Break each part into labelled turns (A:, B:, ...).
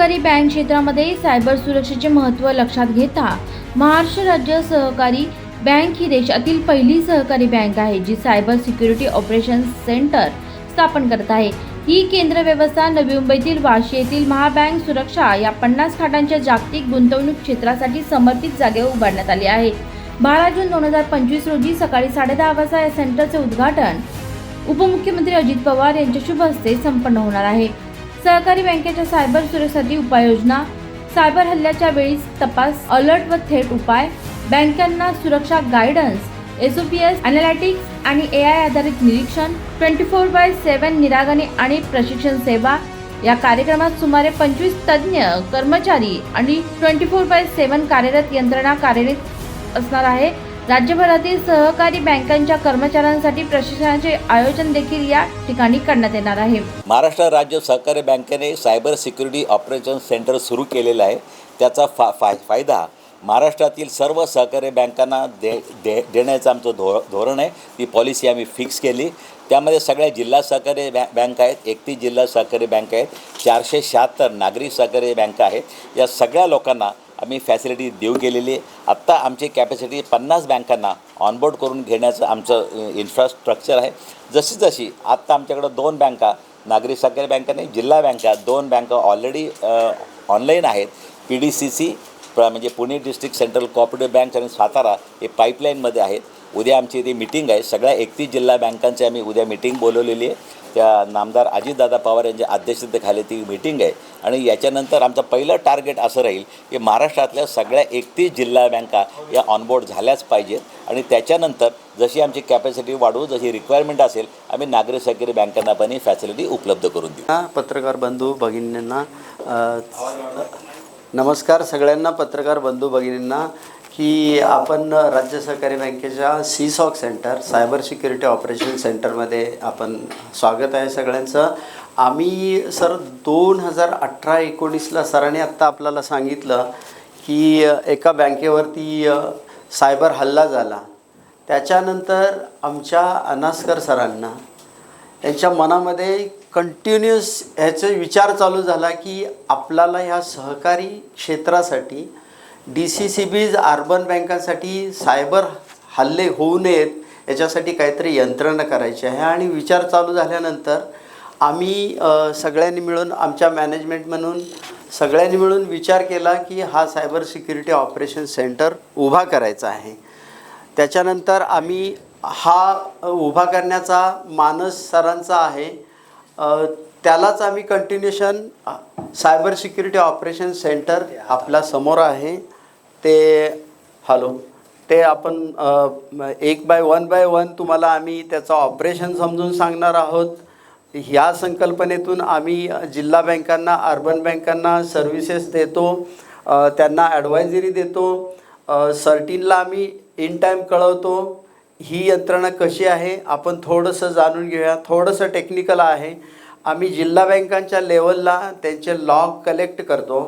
A: सहकारी बँक क्षेत्रामध्ये सायबर सुरक्षेचे महत्त्व लक्षात घेता महाराष्ट्र राज्य सहकारी बँक ही देशातील पहिली सहकारी बँक आहे जी सायबर सिक्युरिटी ऑपरेशन सेंटर स्थापन करत आहे. ही केंद्र व्यवस्था नवी मुंबईतील वाशी येथील महाबँक सुरक्षा या पन्नास खाटांच्या जागतिक गुंतवणूक क्षेत्रासाठी समर्पित जागेवर उभारण्यात आली आहे. बारा जून दोन हजार पंचवीस रोजी सकाळी साडेदहा वाजता या सेंटरचे उद्घाटन उपमुख्यमंत्री अजित पवार यांच्या शुभ हस्ते संपन्न होणार आहे. सहकारी बँकेच्या सायबर सुरक्षेसाठी उपाययोजना सायबर हल्ल्याच्या वेळी तपास अलर्ट व थेट उपाय बँकांना सुरक्षा guidance S O P S आणि ए आय आधारित निरीक्षण ट्वेंटी फोर बाय सेवन निरागणे आणि प्रशिक्षण सेवा. या कार्यक्रमात सुमारे पंचवीस तज्ज्ञ कर्मचारी आणि ट्वेंटी फोर बाय सेवन कार्यरत यंत्रणा कार्यरत असणार आहे. राज्यभरातील सहकारी बँकांच्या कर्मचाऱ्यांसाठी प्रशिक्षणाचे आयोजन देखील या ठिकाणी करण्यात येणार आहे.
B: महाराष्ट्र राज्य सहकारी बँकेने सायबर सिक्युरिटी ऑपरेशन सेंटर सुरू केलेलं आहे. त्याचा फा फाय फायदा महाराष्ट्रातील सर्व सहकारी बँकांना दे दे देण्याचं आमचं धो धोरण आहे. ती पॉलिसी आम्ही फिक्स केली. त्यामध्ये सगळ्या जिल्हा सहकारी बॅ बँक आहेत एकतीस जिल्हा सहकारी बँक आहेत चारशे शहात्तर नागरी सहकारी बँका आहेत. या सगळ्या लोकांना आम्ही फॅसिलिटी देऊ गेलेली आहे. आत्ता आमची कॅपॅसिटी पन्नास बँकांना ऑनबोर्ड करून घेण्याचं आमचं इन्फ्रास्ट्रक्चर आहे. जशी जशी आत्ता आमच्याकडं दोन बँका नागरी सहकारी बँका नाही जिल्हा बँका दोन बँका ऑलरेडी ऑनलाईन आहेत. पी डी सी सी प्र म्हणजे Pune district central cooperative bank आणि सातारा हे पाईपलाईनमध्ये आहेत. उद्या आमची इथे मिटिंग आहे. सगळ्या एकतीस जिल्हा बँकांची आम्ही उद्या मिटिंग बोलवलेली आहे. त्या नामदार अजितदादा पवार यांच्या अध्यक्षतेखाली ती मिटिंग आहे. आणि याच्यानंतर आमचं पहिलं टार्गेट असं राहील की महाराष्ट्रातल्या सगळ्या एकतीस जिल्हा बँका या ऑनबोर्ड झाल्याच पाहिजेत. आणि त्याच्यानंतर जशी आमची कॅपॅसिटी वाढवू जशी रिक्वायरमेंट असेल आम्ही नागरी सहकारी बँकांना पण ही फॅसिलिटी उपलब्ध करून देऊ.
C: पत्रकार बंधू भगिनींना नमस्कार सगळ्यांना पत्रकार बंधू भगिनींना. की आपण राज्य सहकारी बँकेच्या C SOC centre cyber security operation सेंटरमध्ये आपण स्वागत आहे सगळ्यांचं. आम्ही सर दोन हजार अठरा एकोणीसला सरांनी आत्ता आपल्याला सांगितलं की एका बँकेवरती सायबर हल्ला झाला. त्याच्यानंतर आमच्या अनास्कर सरांना त्यांच्या मनामध्ये कंटिन्युअस ह्याचा विचार चालू झाला की आपल्याला ह्या सहकारी क्षेत्रासाठी D C C Bs urban बँकांसाठी सायबर हल्ले होऊ नयेत याच्यासाठी काहीतरी यंत्रणा करायची आहे. आणि विचार चालू झाल्यानंतर आम्ही सगळ्यांनी मिळून आमच्या मॅनेजमेंट म्हणून सगळ्यांनी मिळून विचार केला की हा सायबर सिक्युरिटी ऑपरेशन सेंटर उभा करायचा आहे. त्याच्यानंतर आम्ही हा उभा करण्याचा मानस सरांचा आहे. त्यालाच आम्ही continuation cyber security operation centre आपल्यासमोर आहे. ते हॅलो ते आपण एक बाय वन बाय वन तुम्हाला आम्ही त्याचं ऑपरेशन समजून सांगणार आहोत. ह्या संकल्पनेतून आम्ही जिल्हा बँकांना अर्बन बँकांना सर्व्हिसेस देतो. त्यांना ॲडवायझरी देतो. सर्टीनला आम्ही इन टाईम कळवतो. ही यंत्रणा कशी आहे आपण थोडंसं जाणून घेऊया. थोडंसं टेक्निकल आहे. आम्ही जिल्हा बँकांच्या लेवलला त्यांचे लॉग कलेक्ट करतो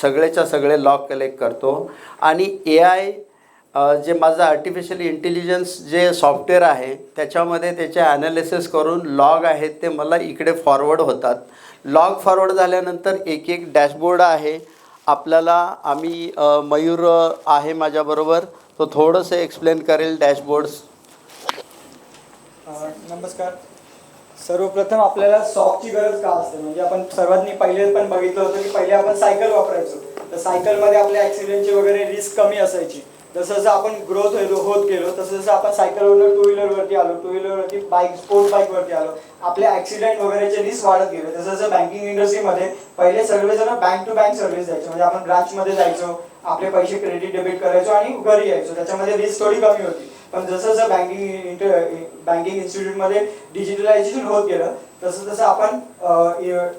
C: सगळेच्या सगळे लॉग कलेक्ट करतो. आणि ए आय जे माझं आर्टिफिशियल इंटेलिजन्स जे सॉफ्टवेअर आहे त्याच्यामध्ये त्याचे ॲनालिसिस करून लॉग आहेत ते मला इकडे फॉरवर्ड होतात. लॉग फॉरवर्ड झाल्यानंतर एक एक डॅशबोर्ड आहे. आपल्याला आम्ही मयूर आहे माझ्याबरोबर तो थोडंसं एक्सप्लेन करेल डॅशबोर्ड्स
D: नमस्कार. सर्वप्रथम आपल्याला सॉकची गरज का असते? म्हणजे आपण सर्वांनी पहिले पण बघितलं होतं की पहिले आपण सायकल वापरायचो. तर सायकलमध्ये आपल्या ॲक्सिडेंटची वगैरे रिस्क कमी असायची. जसं जसं आपण ग्रोथ होत गेलो तसं जसं आपण सायकलवरून टू व्हीलरवरती आलो टू व्हीलरवरती बाईक स्पोर्ट बाईकवरती आलो. आपल्या ॲक्सिडेंट वगैरेचे रिस्क वाढत गेले. जसं जसं बँकिंग इंडस्ट्रीमध्ये पहिले सर्वजण बँक टू बँक सर्व्हिस द्यायचो. म्हणजे आपण ब्रांचमध्ये जायचो आपले पैसे क्रेडिट डेबिट करायचो आणि घरी यायचो. त्याच्यामध्ये रिस्क थोडी कमी होती. पण जसं जसं बँकिंग इंटर बँकिंग इन्स्टिट्यूटमध्ये डिजिटलायझेशन होत गेलं तसं तसं आपण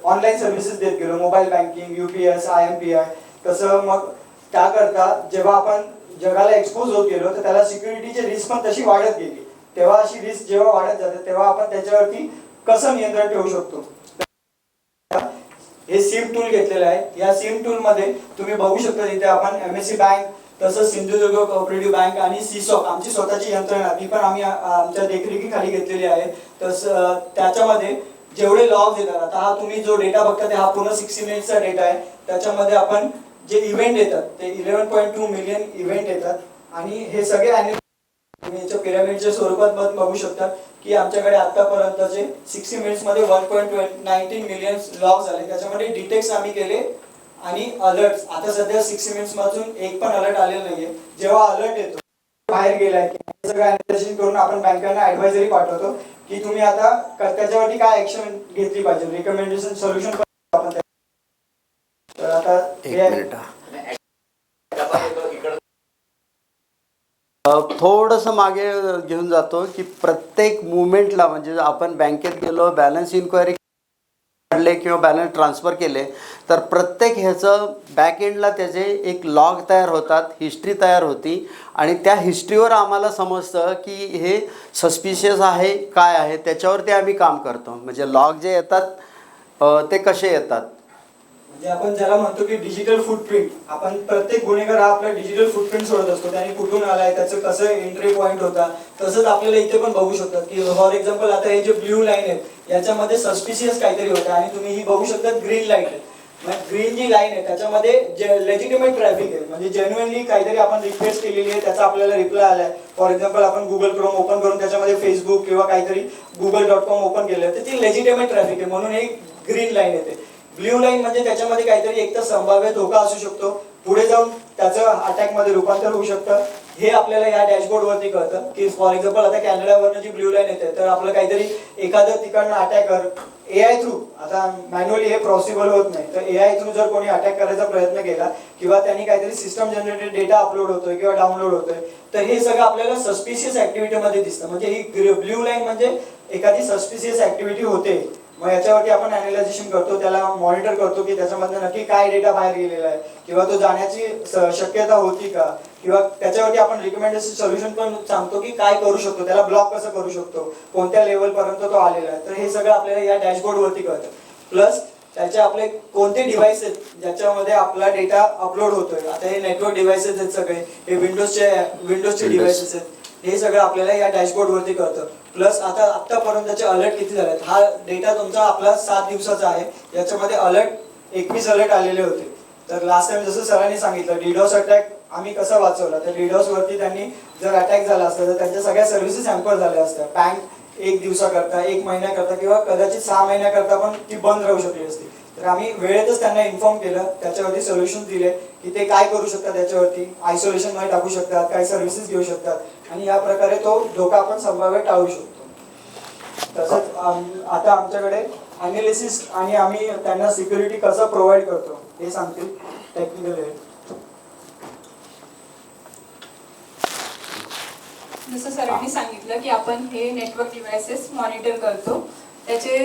D: ऑनलाईन सर्व्हिसेस देत गेलो. Mobile banking U P S I M P I तसं मग त्याकरता जेव्हा आपण जगाला एक्सपोज होत गेलो तर त्याला सिक्युरिटीची रिस्क पण तशी वाढत गेली. तेव्हा अशी रिस्क जेव्हा वाढत जाते तेव्हा आपण त्याच्यावरती कसं नियंत्रण ठेवू शकतो? हे सिम टूल घेतलेलं आहे. या सिम टूल मध्ये तुम्ही बघू शकता इथे आपण एम एस सी बँक तसंच सिंधुदुर्ग कोऑपरेटिव्ह बँक आणि सीसॉक आमची स्वतःची यंत्रणा. ती पण आम्ही आमच्या देखरेखीखाली घेतलेली आहे. तसं त्याच्यामध्ये जेवढे लॉग येतात आता हा तुम्ही जो डेटा बघता ते हा पूर्ण सिक्स्टी मिनिटचा डेटा आहे. त्याच्यामध्ये आपण जे इव्हेंट येतात ते eleven point two million event येतात. आणि हे सगळे annual तुम्ही याच्या पिरामिडच्या स्वरूपात मत बघू शकता की आमच्याकडे आतापर्यंतचे sixty मिनिट्समध्ये one point nineteen million log झाले त्याच्यामध्ये डिटेक्ट्स आम्ही केले आणि अलर्ट आता सध्या सिक्स्टी मिनिट्स मधून एक पण अलर्ट आलेला नाहीये. जेव्हा अलर्ट येतो बाहेर गेलाय हे सगळं अनालिसिस करून आपण बँकांना ऍडवायझरी पाठवतो की तुम्ही आता त्याच्यावरती काय ऍक्शन घेतली पाहिजे? रिकमेंडेशन सोल्युशन आपण तर आता हे-
C: थोडंसं मागे घेऊन जातो की प्रत्येक मुवमेंटला म्हणजे आपण बँकेत गेलो बॅलन्स इन्क्वायरी काढले किंवा बॅलन्स ट्रान्सफर केले तर प्रत्येक ह्याचं बॅकएंडला त्याचे एक लॉग तयार होतात हिस्ट्री तयार होती. आणि त्या हिस्ट्रीवर आम्हाला समजतं की हे सस्पिशियस आहे काय आहे त्याच्यावरती आम्ही काम करतो. म्हणजे लॉग जे येतात ते कसे येतात?
D: म्हणजे आपण ज्याला म्हणतो की डिजिटल फुटप्रिंट आपण प्रत्येक गुन्हेगार हा आपला डिजिटल फुटप्रिंट सोडत असतो. त्याने कुठून आलाय त्याचं कसं एंट्री पॉईंट होता तसंच आपल्याला इथे पण बघू शकतात की फॉर एक्झाम्पल आता हे जे ब्ल्यू लाईन आहेत याच्यामध्ये सस्पिशियस काहीतरी होतं. आणि तुम्ही ही बघू शकता ग्रीन लाईन आहे ग्रीन जी लाईन आहे त्याच्यामध्ये लेजिटिमेट ट्रॅफिक आहे म्हणजे जेन्युअनली काहीतरी आपण रिक्वेस्ट केलेली आहे त्याचा आपल्याला रिप्लाय आलाय. फॉर एक्झाम्पल आपण गुगल क्रोम ओपन करून त्याच्यामध्ये फेसबुक किंवा काहीतरी गुगल डॉट कॉम ओपन केलं तर ती लेजिटिमेट ट्रॅफिक आहे. म्हणून हे ग्रीन लाईन येते. ब्ल्यू लाईन म्हणजे त्याच्यामध्ये काहीतरी एक तर संभाव्य धोका असू शकतो. पुढे जाऊन त्याचं अटॅकमध्ये रूपांतर होऊ शकतं. हे आपल्याला या डॅशबोर्ड वरती कळतं की फॉर एक्झाम्पल आता कॅनडावरनं जी ब्ल्यू लाईन येते तर आपलं काहीतरी एखादं तिकडनं अटॅकर आय थ्रू आता मॅन्युअली हे पॉसिबल होत नाही. तर ए आय थ्रू जर कोणी अटॅक करायचा प्रयत्न केला किंवा त्यांनी काहीतरी सिस्टम जनरेटेड डेटा अपलोड होतोय किंवा डाउनलोड होतोय तर हे सगळं आपल्याला सस्पिशियसमध्ये दिसतं. म्हणजे ही ब्ल्यू लाईन म्हणजे एखादी सस्पिशियस ऍक्टिव्हिटी होते. मग याच्यावरती आपण अनालायझेशन करतो त्याला मॉनिटर करतो की त्याच्यामधनं नक्की काय डेटा बाहेर गेलेला आहे किंवा तो जाण्याची शक्यता होती का? किंवा त्याच्यावरती आपण रिकमेंडेशन सोल्युशन पण सांगतो की काय करू शकतो त्याला ब्लॉक कसं करू शकतो कोणत्या लेवल पर्यंत तो आलेला आहे. तर हे सगळं आपल्याला या डॅशबोर्ड वरती कळतं. प्लस त्याचे आपले कोणते डिव्हाइस आहेत ज्याच्यामध्ये आपला डेटा अपलोड होतोय. आता हे नेटवर्क डिव्हाइसेस आहेत सगळे हे विंडोजचे विंडोजचे. डिव्हाइसेस आहेत. हे सगळं आपल्याला या डॅशबोर्ड वरती कळतं. प्लस आता आत्तापर्यंतचे अलर्ट किती झालेत हा डेटा तुमचा आपला सात दिवसाचा आहे. याच्यामध्ये अलर्ट एकवीस अलर्ट आलेले होते. तर लास्ट टाइम जसं सरांनी सांगितलं डिडॉस अटॅक आम्ही कसा वाचवला? तर डिडॉस वरती त्यांनी जर अटॅक झाला असता तर त्यांच्या सगळ्या सर्व्हिसेस सॅम्पल झाल्या असत्या. बँक एक दिवसाकरता एक महिन्याकरता किंवा कदाचित सहा महिन्याकरता पण ती बंद राहू शकली असती. तर आम्ही वेळेतच त्यांना इन्फॉर्म केलं. त्याच्यावरती सोल्युशन दिले की ते काय करू शकतात त्याच्यावरती आयसोलेशनमध्ये टाकू शकतात काय सर्व्हिसेस घेऊ शकतात. आणि या प्रकारे तो धोका आपण संभाव्य टाळू शकतो. तसंच आम- आता आमच्याकडे अनालिसिस आणि आम्ही त्यांना सिक्युरिटी कसं प्रोव्हाइड करतो हे सांगतील टेक्निकल
E: जसं सरांनी सांगितलं की आपण हे नेटवर्क डिव्हायसेस मॉनिटर करतो. त्याचे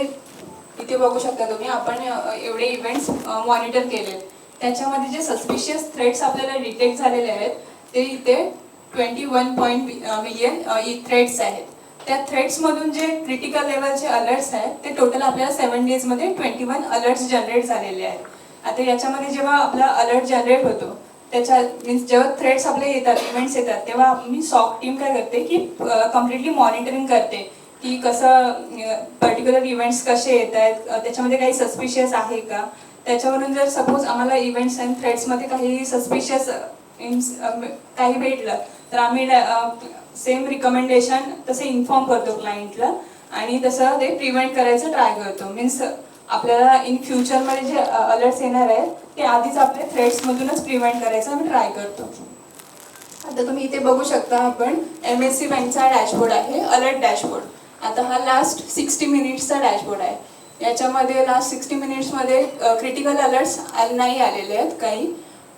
E: इथे बघू शकता तुम्ही आपण एवढे इव्हेंट्स मॉनिटर केले त्याच्यामध्ये जे सस्पिशियस थ्रेट्स आपल्याला डिटेक्ट झालेले आहेत ते इथे twenty one point million threads आहेत. त्या थ्रेड्समधून जे क्रिटिकल लेवलचे अलर्ट्स आहेत ते टोटल आपल्याला सेवन डेजमध्ये ट्वेंटी वन अलर्ट्स जनरेट झालेले आहेत. आता याच्यामध्ये जेव्हा आपला अलर्ट जनरेट होतो त्याच्या मीन्स जेव्हा थ्रेड्स आपले येतात इव्हेंट्स येतात तेव्हा आम्ही सॉक टीम काय करते की कम्प्लिटली मॉनिटरिंग करते की कसं पर्टिक्युलर इव्हेंट्स कसे येत आहेत त्याच्यामध्ये काही सस्पिशियस आहे का? त्याच्यावरून जर सपोज आम्हाला इव्हेंट्स अँड थ्रेड्समध्ये काही सस्पिशियस काही भेटलं तर आम्ही सेम रिकमेंडेशन तसे इन्फॉर्म करतो क्लायंटला आणि तसं ते प्रिव्हेंट करायचं ट्राय करतो. मीन्स आपल्याला इन फ्युचरमध्ये जे अलर्ट्स येणार आहेत ते आधीच आपल्या थ्रेड्समधूनच प्रिव्हेंट करायचं आम्ही ट्राय करतो. आता तुम्ही इथे बघू शकता आपण एम एस सी बँकचा डॅशबोर्ड आहे अलर्ट डॅशबोर्ड आता हा लास्ट सिक्स्टी मिनिट्सचा डॅशबोर्ड आहे. याच्यामध्ये लास्ट सिक्स्टी मिनिट्समध्ये क्रिटिकल अलर्ट्स नाही आलेले आहेत काही.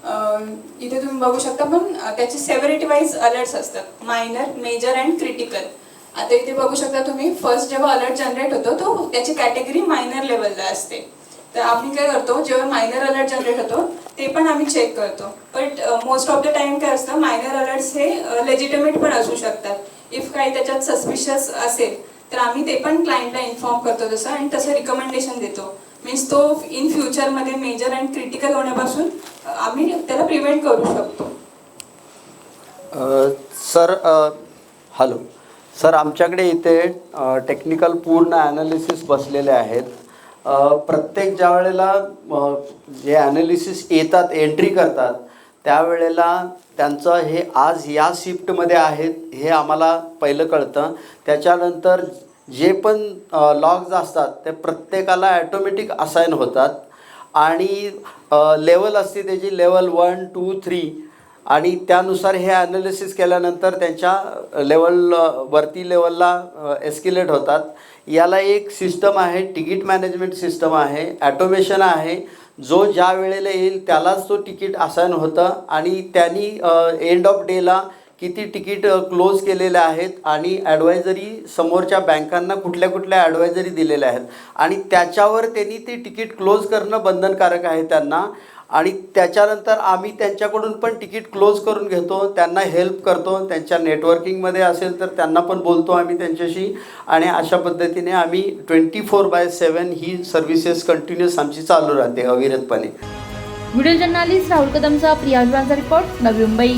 E: इथे तुम्ही बघू शकता पण त्याचे सेव्हरिटी वाईज अलर्ट्स असतात. मायनर मेजर अँड क्रिटिकल आता इथे बघू शकता तुम्ही फर्स्ट जेव्हा अलर्ट जनरेट होतो तो त्याची कॅटेगरी मायनर लेवलला असते. तर आम्ही काय करतो जेव्हा मायनर अलर्ट जनरेट होतो ते पण आम्ही चेक करतो. But most of the time काय असतं मायनर अलर्ट्स हे लेजिटमेट पण असू शकतात. इफ काही त्याच्यात सस्पिशियस असेल तर आम्ही ते पण क्लायंटला इन्फॉर्म करतो तसं आणि तसं रिकमेंडेशन देतो. मीन्स तो इन फ्युचरमध्ये मेजर अँड क्रिटिकल होण्यापासून आम्ही त्याला प्रिव्हेंट करू शकतो.
C: सर हॅलो सर आमच्याकडे इथे टेक्निकल पूर्ण ॲनालिसिस बसलेले आहेत. प्रत्येक ज्या वेळेला जे ॲनालिसिस येतात एंट्री करतात त्यावेळेला त्यांचं हे आज या शिफ्टमध्ये आहेत हे आम्हाला पहिलं कळतं. त्याच्यानंतर जे पण लॉग्स असतात ते प्रत्येकाला ॲटोमॅटिक असाईन होतात. आणि लेवल असते त्याची लेवल वन टू थ्री आणि त्यानुसार हे ॲनालिसिस केल्यानंतर त्यांच्या लेवल वरती लेवलला एस्किलेट होतात. याला एक सिस्टम आहे तिकीट मॅनेजमेंट सिस्टम आहे ॲटोमेशन आहे. जो ज्या वेळेला येईल त्यालाच तो तिकीट असाईन होतं. आणि त्यांनी एंड ऑफ डेला किती तिकीट क्लोज केलेले आहेत आणि ॲडवायझरी समोरच्या बँकांना कुठल्या कुठल्या ॲडवायझरी दिलेल्या आहेत. आणि त्याच्यावर त्यांनी ते तिकीट क्लोज करणं बंधनकारक आहे त्यांना. आणि त्याच्यानंतर आम्ही त्यांच्याकडून पण तिकीट क्लोज करून घेतो त्यांना हेल्प करतो त्यांच्या नेटवर्किंगमध्ये असेल तर त्यांना पण बोलतो आम्ही त्यांच्याशी. आणि अशा पद्धतीने आम्ही ट्वेंटी फोर बाय सेवन ही सर्व्हिसेस कंटिन्युअस आमची चालू राहते अविरतपणे.
A: व्हिडिओ जर्नालिस्ट राहुल कदमचा प्रिया रिपोर्ट नवी मुंबई.